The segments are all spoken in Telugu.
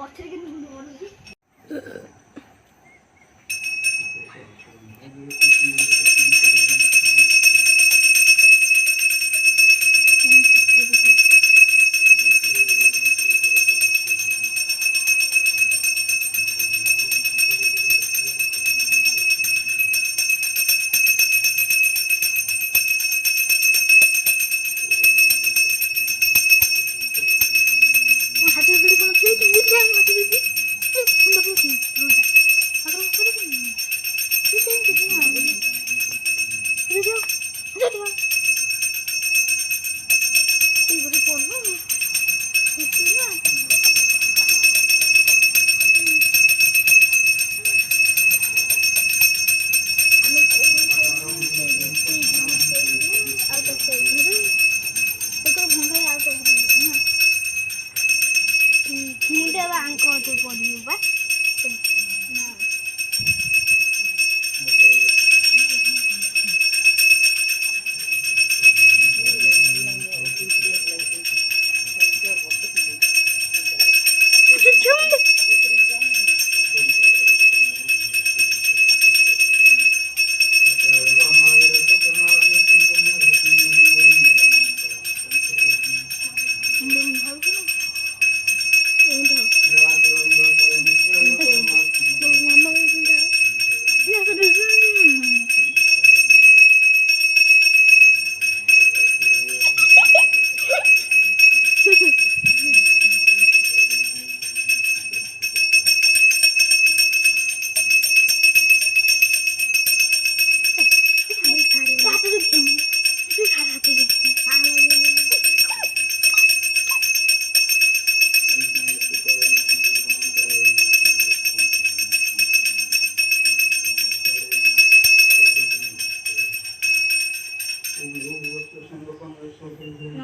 കുറച്ചിരിക്കുന്നു ಮುಂದೆ ಅಂಕ ಪಡೆಯುವ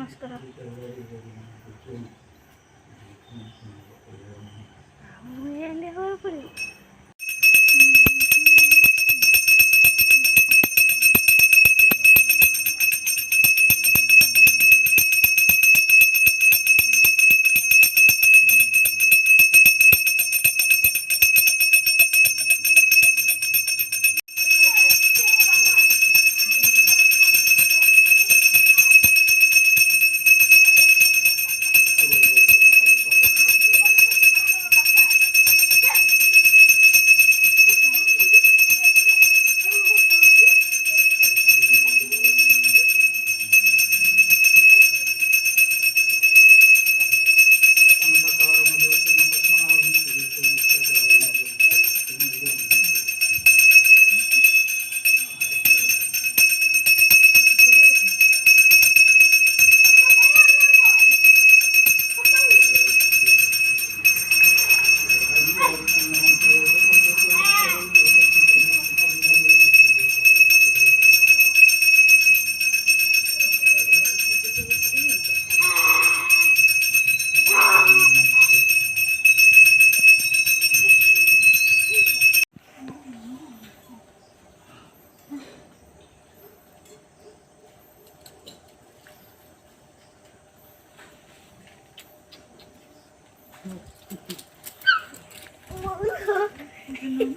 నమస్కారం. ఏంటి Oh my god.